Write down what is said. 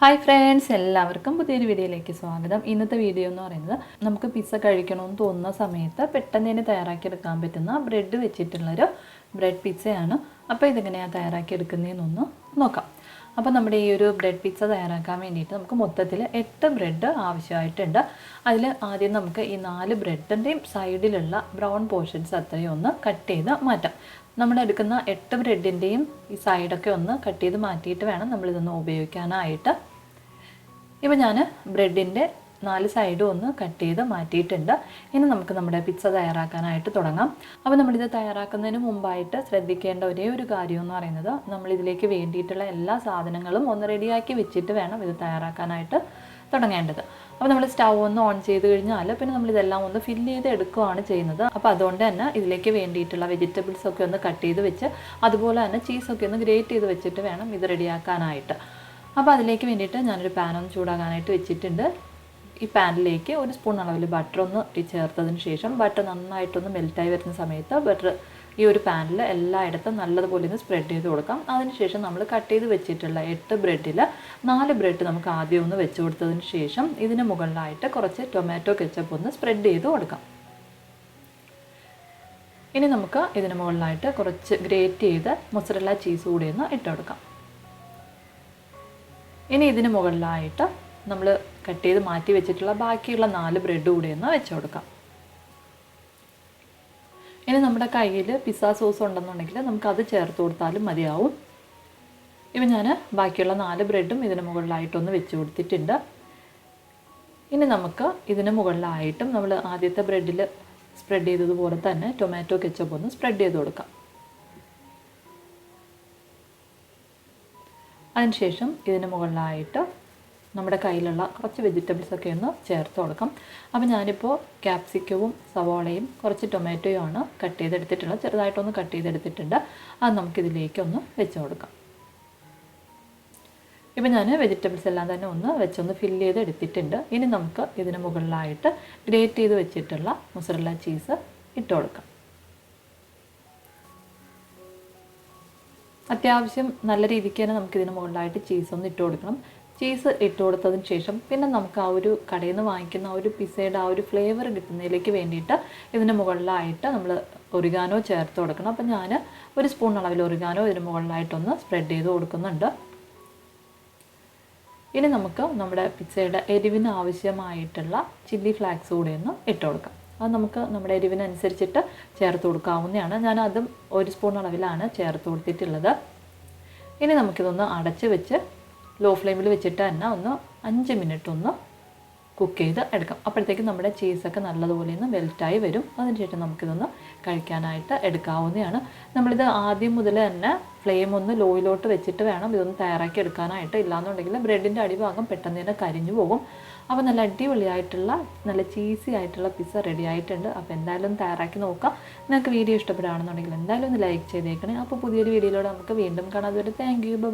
Hi friends എല്ലാവർക്കും പുതിയൊരു വീഡിയോയിലേക്ക് സ്വാഗതം. ഇന്നത്തെ വീഡിയോ എന്ന് പറയുന്നത് നമുക്ക് പിസ്സ കഴിക്കണമെന്ന് തോന്നുന്ന സമയത്ത് പെട്ടെന്ന് തന്നെ തയ്യാറാക്കിയെടുക്കാൻ പറ്റുന്ന ബ്രെഡ് വെച്ചിട്ടുള്ളൊരു ബ്രെഡ് പിസ്സയാണ് അപ്പോൾ ഇതെങ്ങനെയാണ് തയ്യാറാക്കിയെടുക്കുന്നതെന്നൊന്ന് നോക്കാം. അപ്പോൾ നമ്മുടെ ഈ ഒരു ബ്രെഡ് പിസ്സ തയ്യാറാക്കാൻ വേണ്ടിയിട്ട് നമുക്ക് മൊത്തത്തിൽ എട്ട് ബ്രെഡ് ആവശ്യമായിട്ടുണ്ട്. അതിൽ ആദ്യം നമുക്ക് ഈ നാല് ബ്രെഡിന്റെയും സൈഡിലുള്ള ബ്രൗൺ പോർഷൻസ് അത്രയും ഒന്ന് കട്ട് ചെയ്ത് മാറ്റാം. നമ്മൾ എടുക്കുന്ന എട്ട് ബ്രെഡിന്റെയും ഈ സൈഡൊക്കെ ഒന്ന് കട്ട് ചെയ്ത് മാറ്റിയിട്ട് വേണം നമ്മളിതൊന്ന് ഉപയോഗിക്കാനായിട്ട്. ഇപ്പോൾ ഞാൻ ബ്രെഡിന്റെ നാല് സൈഡും ഒന്ന് കട്ട് ചെയ്ത് മാറ്റിയിട്ടുണ്ട്. ഇനി നമുക്ക് നമ്മുടെ പിസ്സ തയ്യാറാക്കാനായിട്ട് തുടങ്ങാം. അപ്പോൾ നമ്മളിത് തയ്യാറാക്കുന്നതിന് മുമ്പായിട്ട് ശ്രദ്ധിക്കേണ്ട ഒരേ ഒരു കാര്യം എന്ന് പറയുന്നത് നമ്മളിതിലേക്ക് വേണ്ടിയിട്ടുള്ള എല്ലാ സാധനങ്ങളും ഒന്ന് റെഡിയാക്കി വെച്ചിട്ട് വേണം ഇത് തയ്യാറാക്കാനായിട്ട് തുടങ്ങേണ്ടത്. അപ്പോൾ നമ്മൾ സ്റ്റൗ ഒന്ന് ഓൺ ചെയ്ത് കഴിഞ്ഞാൽ പിന്നെ നമ്മൾ ഇതെല്ലാം ഒന്ന് ഫില്ല് ചെയ്ത് എടുക്കുകയാണ് ചെയ്യുന്നത്. അപ്പോൾ അതുകൊണ്ട് തന്നെ ഇതിലേക്ക് വേണ്ടിയിട്ടുള്ള വെജിറ്റബിൾസ് ഒക്കെ ഒന്ന് കട്ട് ചെയ്ത് വെച്ച് അതുപോലെ തന്നെ ചീസൊക്കെ ഒന്ന് ഗ്രേറ്റ് ചെയ്ത് വെച്ചിട്ട് വേണം ഇത് റെഡിയാക്കാനായിട്ട് അപ്പോൾ അതിലേക്ക് വേണ്ടിയിട്ട് ഞാനൊരു പാൻ ഒന്ന് ചൂടാകാനായിട്ട് വെച്ചിട്ടുണ്ട്. ഈ പാനിലേക്ക് ഒരു സ്പൂൺ അളവിൽ ബട്ടർ ഒന്ന് ചേർത്തതിന് ശേഷം ബട്ടർ നന്നായിട്ടൊന്ന് മെൽറ്റായി വരുന്ന സമയത്ത് ബട്ടർ ഈ ഒരു പാനിൽ എല്ലായിടത്തും നല്ലതുപോലെ ഒന്ന് സ്പ്രെഡ് ചെയ്ത് കൊടുക്കാം. അതിനുശേഷം നമ്മൾ കട്ട് ചെയ്ത് വെച്ചിട്ടുള്ള എട്ട് ബ്രെഡിൽ നാല് ബ്രെഡ് നമുക്ക് ആദ്യം ഒന്ന് വെച്ച് കൊടുത്തതിന് ശേഷം ഇതിന് മുകളിലായിട്ട് കുറച്ച് ടൊമാറ്റോ കെച്ചപ്പ് ഒന്ന് സ്പ്രെഡ് ചെയ്ത് കൊടുക്കാം. ഇനി നമുക്ക് ഇതിന് മുകളിലായിട്ട് കുറച്ച് ഗ്രേറ്റ് ചെയ്ത് മൊസറല്ല ചീസ് കൂടി ഒന്ന് ഇട്ട് കൊടുക്കാം. ഇനി ഇതിന് മുകളിലായിട്ട് നമ്മൾ കട്ട് ചെയ്ത് മാറ്റി വെച്ചിട്ടുള്ള ബാക്കിയുള്ള നാല് ബ്രെഡ് കൂടി ഒന്ന് വെച്ച് കൊടുക്കാം. ഇനി നമ്മുടെ കയ്യിൽ പിസ്സ സോസ് ഉണ്ടെന്നുണ്ടെങ്കിൽ നമുക്ക് അത് ചേർത്ത് കൊടുത്താലും മതിയാവും. ഇപ്പം ഞാൻ ബാക്കിയുള്ള നാല് ബ്രെഡും ഇതിന് മുകളിലായിട്ടൊന്ന് വെച്ച് കൊടുത്തിട്ടുണ്ട്. ഇനി നമുക്ക് ഇതിന് മുകളിലായിട്ടും നമ്മൾ ആദ്യത്തെ ബ്രെഡിൽ സ്പ്രെഡ് ചെയ്തതുപോലെ തന്നെ ടൊമാറ്റോ കെച്ചപ്പ് ഒന്ന് സ്പ്രെഡ് ചെയ്ത് കൊടുക്കാം. അതിനുശേഷം ഇതിന് മുകളിലായിട്ട് നമ്മുടെ കയ്യിലുള്ള കുറച്ച് വെജിറ്റബിൾസൊക്കെ ഒന്ന് ചേർത്ത് കൊടുക്കാം. അപ്പോൾ ഞാനിപ്പോൾ ക്യാപ്സിക്കവും സവോളയും കുറച്ച് ടൊമാറ്റോയും ആണ് കട്ട് ചെയ്തെടുത്തിട്ടുള്ളത്. ചെറുതായിട്ടൊന്ന് കട്ട് ചെയ്തെടുത്തിട്ടുണ്ട്. അത് നമുക്കിതിലേക്കൊന്ന് വെച്ച് കൊടുക്കാം. ഇപ്പം ഞാൻ വെജിറ്റബിൾസ് എല്ലാം തന്നെ ഒന്ന് വെച്ചൊന്ന് ഫില്ല് ചെയ്ത് എടുത്തിട്ടുണ്ട് ഇനി നമുക്ക് ഇതിന് മുകളിലായിട്ട് ഗ്രേറ്റ് ചെയ്ത് വെച്ചിട്ടുള്ള മുസറല്ല ചീസ് ഇട്ട് കൊടുക്കാം. അത്യാവശ്യം നല്ല രീതിക്ക് തന്നെ നമുക്ക് ഇതിന് മുകളിലായിട്ട് ചീസ് ഒന്ന് ഇട്ട് കൊടുക്കണം. ചീസ് ഇട്ട് കൊടുത്തതിന് ശേഷം പിന്നെ നമുക്ക് ആ ഒരു കടയിൽ നിന്ന് വാങ്ങിക്കുന്ന ആ ഒരു പിസയുടെ ആ ഒരു ഫ്ലേവർ കിട്ടുന്നതിലേക്ക് വേണ്ടിയിട്ട് ഇതിന് മുകളിലായിട്ട് നമ്മൾ ഒറിഗാനോ ചേർത്ത് കൊടുക്കണം. അപ്പം ഞാൻ ഒരു സ്പൂൺ അളവിൽ ഒറിഗാനോ ഇതിന് മുകളിലായിട്ടൊന്ന് സ്പ്രെഡ് ചെയ്ത് കൊടുക്കുന്നുണ്ട്. ഇനി നമുക്ക് നമ്മുടെ പിസയുടെ എരിവിന് ആവശ്യമായിട്ടുള്ള ചില്ലി ഫ്ലാക്സ് കൂടെ ഒന്ന് ഇട്ട് കൊടുക്കാം. അത് നമുക്ക് നമ്മുടെ എരിവിനനുസരിച്ചിട്ട് ചേർത്ത് കൊടുക്കാവുന്നതാണ്. ഞാൻ അതും ഒരു സ്പൂൺ അളവിലാണ് ചേർത്ത് കൊടുത്തിട്ടുള്ളത്. ഇനി നമുക്കിതൊന്ന് അടച്ച് വെച്ച് ലോ ഫ്ലെയിമിൽ വെച്ചിട്ട് തന്നെ ഒന്ന് അഞ്ച് മിനിറ്റ് ഒന്ന് കുക്ക് ചെയ്ത് എടുക്കാം. അപ്പോഴത്തേക്ക് നമ്മുടെ ചീസൊക്കെ നല്ലതുപോലെ ഒന്ന് മെൽറ്റായി വരും. അതിനുശേഷം നമുക്കിതൊന്ന് കഴിക്കാനായിട്ട് എടുക്കാവുന്നതാണ്. നമ്മളിത് ആദ്യം മുതൽ തന്നെ ഫ്ലെയിം ഒന്ന് ലോയിലോട്ട് വെച്ചിട്ട് വേണം ഇതൊന്ന് തയ്യാറാക്കി എടുക്കാനായിട്ട്. ഇല്ലാന്നുണ്ടെങ്കിൽ ബ്രെഡിന്റെ അടിഭാഗം പെട്ടെന്ന് തന്നെ കരിഞ്ഞു പോകും. അപ്പോൾ നല്ല അടിപൊളിയായിട്ടുള്ള നല്ല ചീസി ആയിട്ടുള്ള പിസ്സ റെഡി ആയിട്ടുണ്ട്. അപ്പോൾ എന്തായാലും തയ്യാറാക്കി നോക്കാം. നിങ്ങൾക്ക് വീഡിയോ ഇഷ്ടപ്പെടുകയാണെന്നുണ്ടെങ്കിൽ എന്തായാലും ഒന്ന് ലൈക്ക് ചെയ്തേക്കണേ. അപ്പോൾ പുതിയൊരു വീഡിയോയിലൂടെ നമുക്ക് വീണ്ടും കാണാതെ വരും താങ്ക് യു ബൈ